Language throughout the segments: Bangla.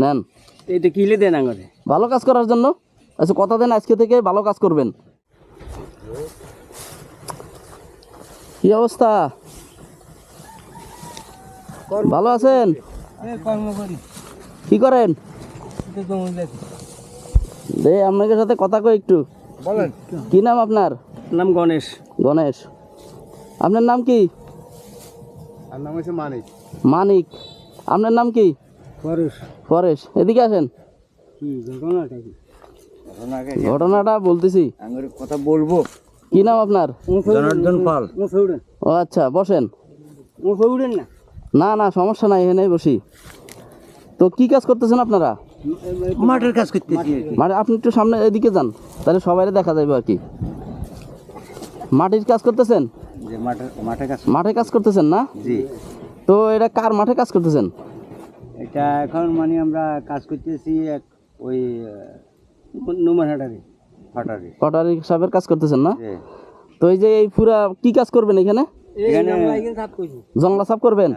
নেন। এটা কিলে দেন আঙরে ভালো কাজ করার জন্য। আচ্ছা কথা দেন আজকে থেকে ভালো কাজ করবেন। কি অবস্থা? ভালো আছেন? কর্ম কি করেন? দে আপনাদের সাথে কথা কই একটু। বলেন। কি নাম আপনার? নাম গণেশ। গণেশ। আপনার নাম কি? নাম হচ্ছে মানিক। মানিক। আপনার নাম কি? পরেশ এদিকে আসেন। ঘটনাটা বলতেছি। কথা বলব। কি নাম আপনার? জনার্দন পাল। ও আচ্ছা বসেন। না। না না সমস্যা নাই এখানে বসি। তো কি কাজ করতেছেন আপনারা? মাঠের কাজ করতেছি মানে আপনি একটু সামনে এদিকে যান তাহলে সবাই দেখা যাবে আর কি। মাটির কাজ করতেছেন? মাঠে কাজ মাঠে কাজ করতেছেন না? জি। তো এটা কার মাঠে কাজ করতেছেন? এটা এখন মানে আমরা কাজ করতেছি এক ওই নুমান হাটারি হাটারি। সাহেবের কাজ করতেছেন না? তো এই যে এই পুরা কি কাজ করবেন এখানে? এখানে জংলা সাফ করবেন?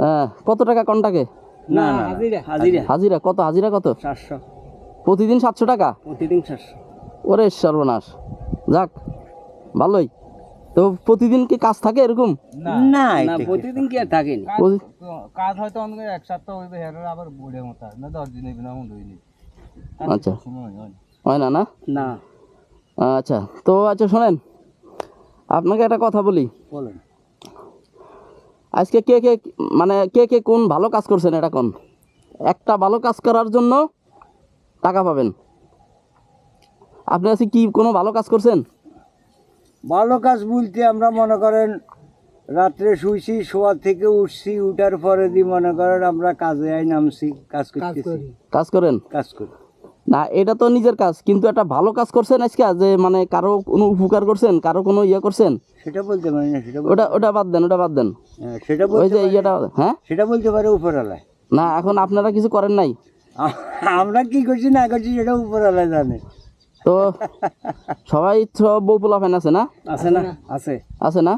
হ্যাঁ কত টাকা কন্টাকে? না না হাজিরা। হাজিরা। হাজিরা কত হাজিরা কত? চারশো। প্রতিদিন সাতশো টাকা? প্রতিদিন চারশো। ওরে সর্বনাশ। যাক ভালোই। তো প্রতিদিন কি কাজ থাকে এরকম? না। না প্রতিদিন কি আর প্রতি- কাজ হয়তো অনেক এক সপ্তাহ হইবে হেরার আবার বুড়ে মতো না দশ দিন হইবে না হইনি আচ্ছা। হয় না না? না। আচ্ছা তো আচ্ছা শোনেন। আপনাকে একটা কথা বলি। বলেন। আজকে কে কে মানে কে কে কোন ভালো কাজ করছেন এটা কোন? একটা ভালো কাজ করার জন্য টাকা পাবেন। আপনি আজকে কি কোনো ভালো কাজ করছেন? ভালো কাজ বলতে আমরা মনে করেন রাত্রে শুইছি শোয়ার থেকে উঠছি উঠার পরে দি মনে করেন আমরা কাজে আই নামছি কাজ করতেছি। কাজ করেন? কাজ করি। না এটা তো নিজের কাজ কিন্তু একটা ভালো কাজ করছেন আজকে যে মানে কারও কোনো উপকার করছেন কারও কোনো ইয়ে করছেন? সেটা বলতে পারি না সেটা ওটা ওটা বাদ দেন ওটা বাদ দেন। হ্যাঁ, সেটা ওই বলতে যে পারি- ইয়েটা হ্যাঁ? সেটা বলতে পারে উপরালায় না এখন আপনারা কিছু করেন নাই। আমরা কি করছি না করছি সেটা উপরালায় জানে। তো সবাই তো বউ পোলা ফ্যান আছে না? আছে না আছে। আছে না?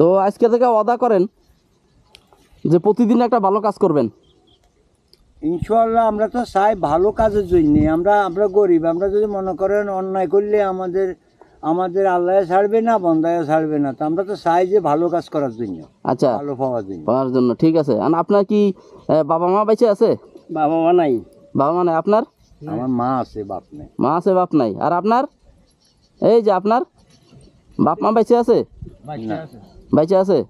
তো আজকে থেকে অদা করেন যে প্রতিদিন একটা ভালো কাজ করবেন। ইনশাল্লাহ আমরা তো চাই ভালো কাজের জন্যে। আমরা আমরা গরিব আমরা যদি মনে করেন অন্যায় করলে আমাদের আমাদের আল্লাহ ছাড়বে না বন্দায় ছাড়বে না। তো আমরা তো চাই যে ভালো কাজ করার জন্য আচ্ছা। ভালো পাওয়ার জন্য। পাওয়ার জন্য ঠিক আছে। আর আপনার কি বাবা মা বেঁচে আছে? বাবা মা নাই। বাবা মা নাই আপনার? আমার মা আছে বাপ নেই। মা আছে বাপ নাই। আর আপনার? এই যে আপনার? বাপ মা বেঁচে আছে? বেঁচে আছে?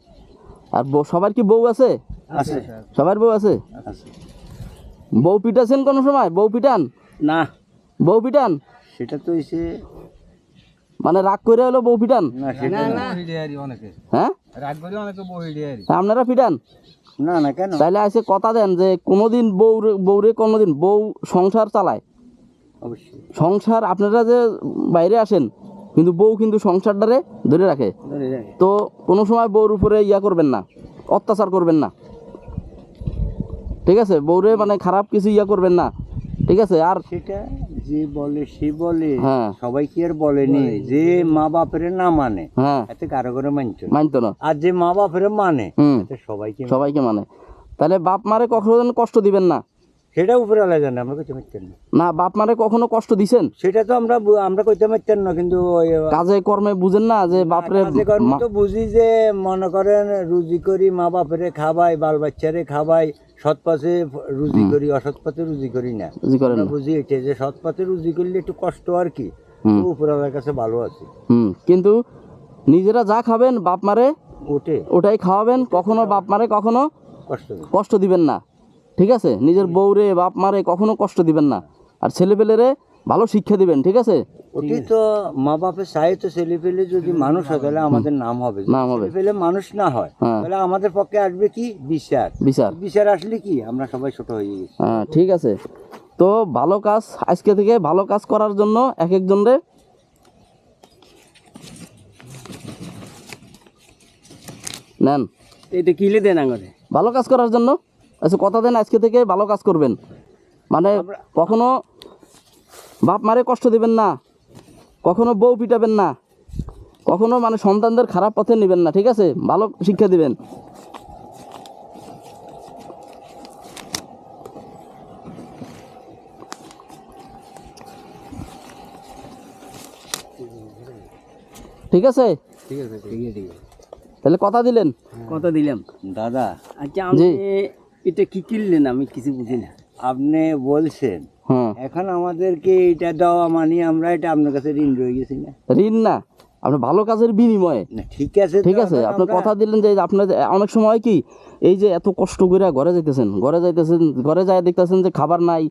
আর বউ- সবার কি বউ আছে? আছে। সবার বউ আছে? আছে। বউ পিটাছেন কোনো সময়? বউ পিটান? না। বউ পিটান? সেটা তো এসে মানে রাগ করে হলো বউ পিটান? আপনারা পিটান না না কেন? তাইলে আজকে কথা দেন যে কোনোদিন বউ বউরে কোনোদিন বউ সংসার চালায়। অবশ্যই। সংসার আপনারা যে বাইরে আসেন কিন্তু বউ কিন্তু সংসারটারে ধরে রাখে। তো কোনো সময় বউর উপরে ইয়া করবেন না অত্যাচার করবেন না। ঠিক আছে? বউরে মানে খারাপ কিছু ইয়া করবেন না। ঠিক আছে? আর সেটা যে বলে সে বলে হ্যাঁ। সবাই কি আর বলেনি? যে মা বাপের না মানে হ্যাঁ। এতে কারও করে মানছ না। মানতো না। আর যে মা বাপের মানে সবাইকে সবাইকে মানে। তাহলে বাপ মারে কখনো কষ্ট দিবেন না? সেটা উপরে আলাদা জানে আমরা কইতে পারতেন না। না বাপ মারে কখনো কষ্ট দিছেন? সেটা তো আমরা আমরা কইতে পারতেন না কিন্তু কাজে কর্মে বুঝেন না যে বাপরে কাজে কর্মে তো বুঝি যে মনে করেন রুজি করি মা বাপেরে খাবাই বাল বাচ্চারে খাবাই সৎ পথে রুজি করি অসৎ পথে রুজি করি না। বুঝি এটা যে সৎ পথে রুজি করলে একটু কষ্ট আর কি। হুম। উপরওয়ালার কাছে ভালো আছে। কিন্তু নিজেরা যা খাবেন বাপ মারে ওঠে ওটাই খাওয়াবেন কখনো বাপ মারে কখনো কষ্ট কষ্ট দিবেন না। ঠিক আছে? নিজের বউরে বাপ মারে কখনো কষ্ট দিবেন না। আর ছেলেপেলেরে ভালো শিক্ষা দিবেন ঠিক আছে? ওটি তো মা বাপের তো ছেলে পেলে যদি মানুষ হয় তাহলে আমাদের নাম হবে। নাম হবে। পেলে মানুষ না হয় হ্যাঁ। তাহলে আমাদের পক্ষে আসবে কি? বিচার। বিচার। বিচার আসলে কি? আমরা সবাই ছোট হয়ে গেছি। হ্যাঁ ঠিক আছে। তো ভালো কাজ আজকে থেকে ভালো কাজ করার জন্য এক একজনরে নেন। এটা কিলে দেন আঙরে ভালো কাজ করার জন্য? আচ্ছা কথা দেন আজকে থেকে ভালো কাজ করবেন। মানে কখনো বাপ মারে কষ্ট দেবেন না কখনো বউ পিটাবেন না কখনো মানে সন্তানদের খারাপ পথে নেবেন না ঠিক আছে? ভালো শিক্ষা দিবেন। ঠিক আছে? ঠিক আছে ঠিক আছে তাহলে কথা দিলেন। কথা দিলাম। দাদা আচ্ছা আপনি এটা কি কিনলেন? আমি কিছু বুঝি না। আপনি বলছেন এখন আমাদেরকে এটা দেওয়া মানে আমরা এটা আপনার কাছে ঋণ রয়ে গেছি না। ঋণ না? আপনি ভালো কাজের বিনিময়ে? ঠিক আছে ঠিক আছে এখন আপনি কথা দিলেন যে আপনার অনেক সময় কি এই যে এত কষ্ট করে ঘরে যাইতেছেন ঘরে যাইতেছেন ঘরে যায় দেখতেছেন যে খাবার নাই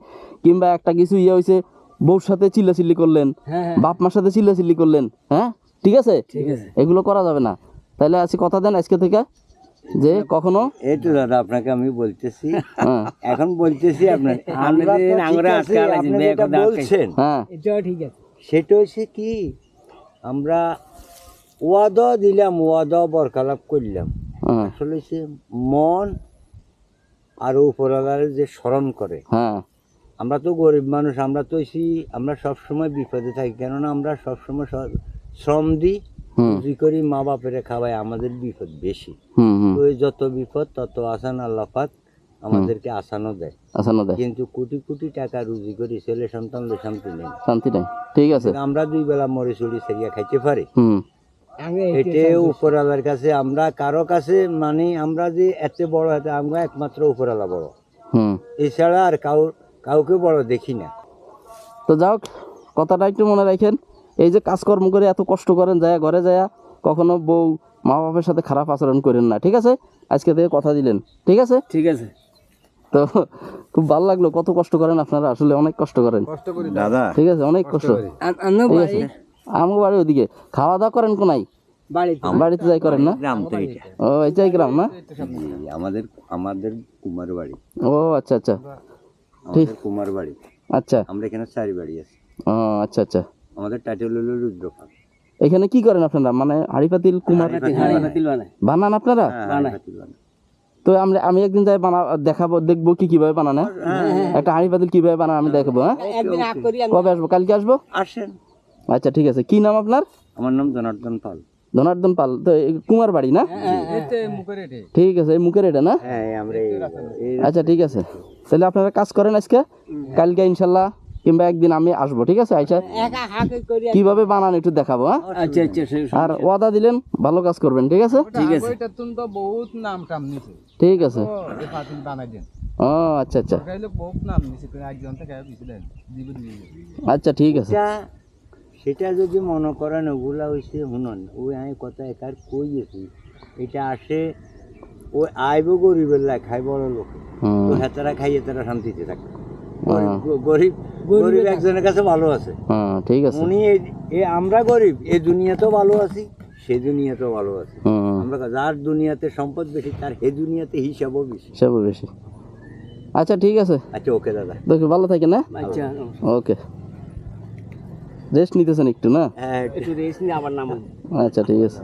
কিংবা একটা কিছু ইয়ে হয়েছে বউর সাথে চিল্লাচিল্লি করলেন হ্যাঁ হ্যাঁ। বাপ মার সাথে চিল্লাচিল্লি করলেন হ্যাঁ? ঠিক আছে? ঠিক আছে। এগুলো করা যাবে না। তাহলে আজকে কথা দেন আজকে থেকে যে কখনো? এই তো দাদা আপনাকে আমি বলতেছি। হ্যাঁ। এখন বলতেছি আপনার। বলছেন। সেটা হচ্ছে কি আমরা ওয়াদা দিলাম ওয়াদা বরকালাপ করলাম। হ্যাঁ। আসলে সে মন আর উপরওয়ালার যে স্মরণ করে। হ্যাঁ। আমরা তো গরিব মানুষ আমরা তো আমরা সব সময় বিপদে থাকি। কেননা আমরা সবসময় শ্রম দিই হুম। করি মা বাপেরে খাওয়াই আমাদের বিপদ বেশি। যত বিপদ তত আসান আল্লাহ পাক আমাদেরকে আসানও দেয়। আচ্ছা না দেয়। কিন্তু কোটি কোটি টাকা রুজি করি ছেলে সন্তান শান্তি নেই। শান্তি নাই। ঠিক আছে। আমরা দুই বেলা মরে চুরি সেরিয়া খাইতে পারি। হুম। এতে উপরালার কাছে আমরা কারও কাছে মানে আমরা যে এত বড় হাতে আমরা একমাত্র উপরালা বড়। হুম। এছাড়া আর কাউ কাউকে বড় দেখি না। তো যাও কথাটা একটু মনে রাখেন। এই যে কাজকর্ম করে এত কষ্ট করেন যায় ঘরে যায় কখনো বউ মা বাপের সাথে খারাপ আচরণ করেন না ঠিক আছে? আজকে থেকে কথা দিলেন ঠিক আছে? ঠিক আছে। তো খুব ভালো লাগল কত কষ্ট করেন আপনারা আসলে অনেক কষ্ট করেন। দাদা। ঠিক আছে অনেক কষ্ট ঠিক আমার বাড়ি ওদিকে। খাওয়া দাওয়া করেন কোনাই বাড়িতে। বাড়িতে যাই করেন না? গ্রাম তো এটা ও এটাই গ্রাম না? আমাদের আমাদের কুমার বাড়ি। ও আচ্ছা আচ্ছা। আমাদের কুমার বাড়ি। আচ্ছা। আমরা এখানে চারি বাড়ি আছি। ও আচ্ছা আচ্ছা। আমাদের টাইটেল হলো রুদ্রপাল এখানে কি করেন আপনারা? মানে কুমার হাড়ি পাতিল বানায়। বানান আপনারা? হ্যাঁ। তো আমরা আমি একদিন যাই বানা দেখাবো দেখব কি কীভাবে বানান হ্যাঁ? একটা হাঁড়ি পাতিল কীভাবে বানান আমি দেখাবো হ্যাঁ? একদিন আগ করি কবে আসব? কালকে আসব? আসেন। আচ্ছা ঠিক আছে। কি নাম আপনার? আমার নাম জনার্দন পাল। ধনার্দন পাল। তো কুমার বাড়ি না? ঠিক আছে এই মুখের এটা না? হ্যাঁ আমরা এই- এই আচ্ছা ঠিক আছে। তাহলে আপনারা কাজ করেন আজকে? কালকে ইনশাল্লাহ কিংবা একদিন আমি আসব ঠিক আছে আইসা কীভাবে বানান একটু দেখাবো হ্যাঁ? আচ্ছা আচ্ছা আর ওয়াদা দিলেন ভালো কাজ করবেন ঠিক আছে? ঠিক আছে। বহুত নাম টাম নিছে। ঠিক আছে। ও আচ্ছা আচ্ছা। গাইলে বহুত নাম নিছে করে একজন থেকে দিছে দেন দিব দিব আচ্ছা ঠিক আছে। সেটা যদি মনে করেন ওগুলা হয়েছে শুনুন ওই আমি কথা একার কই গেছি এটা আসে ওই আইব গরিবের লাই খাই বড় লোক। তো হেতারা খাই হেতারা শান্তিতে থাকে। গরিব- গরিব গরিব একজনের কাছে ভালো আছে। হ্যাঁ ঠিক আছে। উনি এই- আমরা গরিব এই দুনিয়াতেও ভালো আছি সে দুনিয়াতেও ভালো আছি। আমরা যার দুনিয়াতে সম্পদ বেশি তার হে দুনিয়াতে হিসাবও বেশি। সব বেশি। আচ্ছা ঠিক আছে। আচ্ছা ওকে দাদা। দেখো ভালো থাকেন না আচ্ছা ওকে। রেস্ট নিতেছেন একটু না? হ্যাঁ একটু। রেস্ট নিয়ে আবার নাম আচ্ছা ঠিক আছে।